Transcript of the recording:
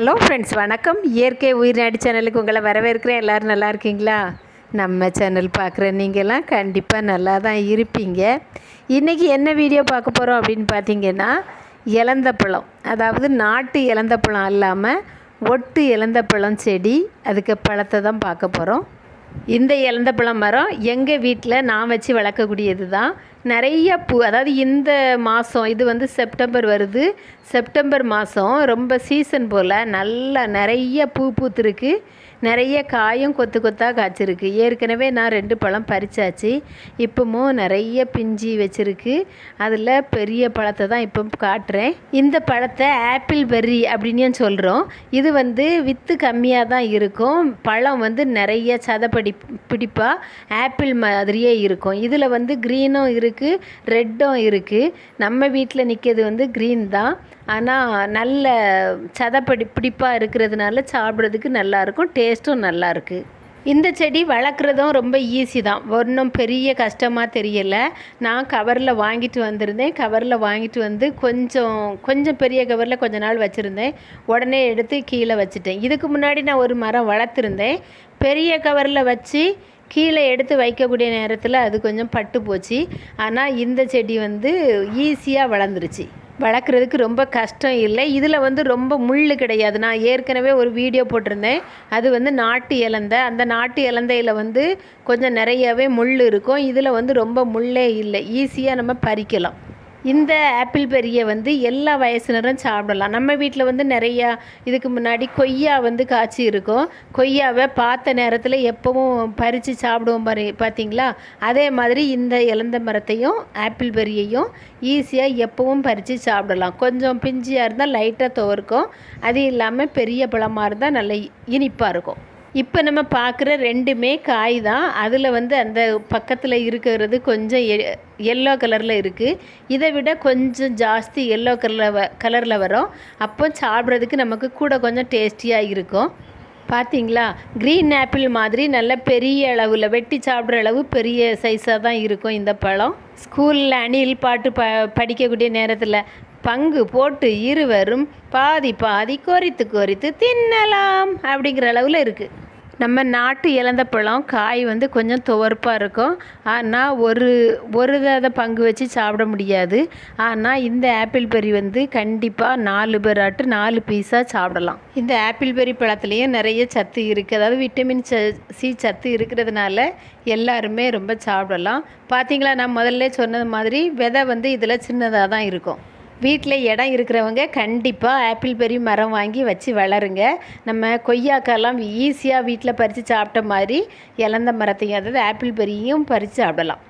Hello friends வணக்கம். இயற்கை உயிர்நாடி சேனலுக்கு உங்களை வரவேற்கிறேன். எல்லோரும் நல்லா இருக்கீங்களா? நம்ம சேனல் பார்க்குற நீங்கள்லாம் கண்டிப்பாக நல்லா தான் இருப்பீங்க. இன்றைக்கி என்ன வீடியோ பார்க்க போகிறோம் அப்படின்னு பார்த்தீங்கன்னா இலந்தப்பழம் அதாவது நாட்டு இலந்தப்பழம் இல்லாமல் ஒட்டு இலந்தப்பழம் செடி அதுக்கு பழத்தை தான் பார்க்க போகிறோம் இந்த இலந்தப்பழம் மரம் எங்கள் வீட்டில் நான் வச்சு வளர்க்கக்கூடியது தான் நிறைய பூ அதாவது இந்த மாதம் இது வந்து செப்டம்பர் வருது. செப்டம்பர் மாதம் ரொம்ப சீசன் போல் நல்லா நிறைய பூ பூத்துருக்கு. நிறைய காயும் கொத்து கொத்தாக காய்ச்சிருக்கு. ஏற்கனவே நான் ரெண்டு பழம் பறிச்சாச்சு. இப்போமும் நிறைய பிஞ்சி வச்சுருக்கு. அதில் பெரிய பழத்தை தான் இப்போ காட்டுறேன். இந்த பழத்தை ஆப்பிள் பெர்ரி அப்படின்னு சொல்கிறோம் இது வந்து வித்து கம்மியாக தான் இருக்கும். பழம் வந்து நிறைய சதப்படி பிடிப்பாக ஆப்பிள் மாதிரியே இருக்கும். இதில் வந்து க்ரீனும் இருக்குது ரெட்டும் இருக்குது நம்ம வீட்டில் நிற்கிறது வந்து க்ரீன் தான். ஆனால் நல்ல சதப்படி பிடிப்பாக இருக்கிறதுனால சாப்பிட்றதுக்கு நல்லாயிருக்கும் டேஸ்ட்டும் நல்லாயிருக்கு இந்த செடி வளர்க்குறதும் ரொம்ப ஈஸி தான். ஒன்றும் பெரிய கஷ்டமாக தெரியலை. நான் கவரில் வாங்கிட்டு வந்திருந்தேன். கவரில் வாங்கிட்டு வந்து கொஞ்சம் கொஞ்சம் பெரிய கவரில் கொஞ்ச நாள் வச்சுருந்தேன். உடனே எடுத்து கீழே வச்சுட்டேன். இதுக்கு முன்னாடி நான் ஒரு மரம் வளர்த்துருந்தேன். பெரிய கவரில் வச்சு கீழே எடுத்து வைக்கக்கூடிய நேரத்தில் அது கொஞ்சம் பட்டு போச்சு. ஆனால் இந்த செடி வந்து ஈஸியாக வளர்ந்துருச்சு. வளர்க்குறதுக்கு ரொம்ப கஷ்டம் இல்லை. இதில் வந்து ரொம்ப முள் கிடையாது. நான் ஏற்கனவே ஒரு வீடியோ போட்டிருந்தேன். அது வந்து நாட்டு இலந்தை. அந்த நாட்டு இலந்தையில் வந்து கொஞ்சம் நிறையவே முள் இருக்கும். இதில் வந்து ரொம்ப முள்ளே இல்லை. ஈஸியாக நம்ம பறிக்கலாம். இந்த ஆப்பிள் பெரியை வந்து எல்லா வயசினரும் சாப்பிடலாம். நம்ம வீட்டில் வந்து நிறையா இதுக்கு முன்னாடி கொய்யா வந்து காய்ச்சி இருக்கும். கொய்யாவை பார்த்த நேரத்தில் எப்போவும் பறித்து சாப்பிடுவோம் பாரு பார்த்தீங்களா அதே மாதிரி இந்த இலந்த மரத்தையும் ஆப்பிள் பெரியையும் ஈஸியாக எப்போவும் பறித்து சாப்பிடலாம். கொஞ்சம் பிஞ்சியாக இருந்தால் லைட்டாக துவர்க்கும். அது இல்லாமல் பெரிய பழமாக இருந்தால் நல்ல இனிப்பாக இருக்கும். இப்போ நம்ம பார்க்குற ரெண்டுமே காய் தான் அதில் வந்து அந்த பக்கத்தில் இருக்கிறது கொஞ்சம் எல்லோ கலரில் இருக்குது இதை விட கொஞ்சம் ஜாஸ்தி எல்லோ கலரில் வ கலரில் வரும். அப்போ சாப்பிட்றதுக்கு நமக்கு கூட கொஞ்சம் டேஸ்டியாக இருக்கும். பார்த்தீங்களா க்ரீன் ஆப்பிள் மாதிரி நல்ல பெரிய அளவில் வெட்டி சாப்பிட்ற அளவு பெரிய சைஸாக தான் இருக்கும் இந்த பழம். ஸ்கூலில் அணில் பாட்டு ப படிக்கக்கூடிய நேரத்தில் பங்கு போட்டு இருவரும் பாதி பாதி கொறித்து கொறித்து தின்னலாம் அப்படிங்கிற அளவில் இருக்குது நம்ம நாட்டு இழந்த பழம் காய் வந்து கொஞ்சம் துவர்ப்பாக இருக்கும். ஆனால் ஒரு ஒரு அதை பங்கு வச்சு சாப்பிட முடியாது. ஆனால் இந்த ஆப்பிள் பெரி வந்து கண்டிப்பாக நாலு பேராட்டு நாலு பீஸாக சாப்பிடலாம். இந்த ஆப்பிள் பெரி பழத்துலேயும் நிறைய சத்து இருக்குது அதாவது விட்டமின் ச சி சத்து இருக்கிறதுனால எல்லாருமே ரொம்ப சாப்பிடலாம். பார்த்தீங்களா நான் முதல்ல சொன்னது மாதிரி விதை வந்து இதில் சின்னதாக தான் இருக்கும். வீட்டில் இடம் இருக்கிறவங்க கண்டிப்பாக ஆப்பிள் பெரி மரம் வாங்கி வச்சு வளருங்க. நம்ம கொய்யாக்கெல்லாம் ஈஸியாக வீட்டில் பறித்து சாப்பிட்ட மாதிரி இலந்த மரத்தையும் அதாவது ஆப்பிள் பெரியும் பறித்து சாப்பிடலாம்.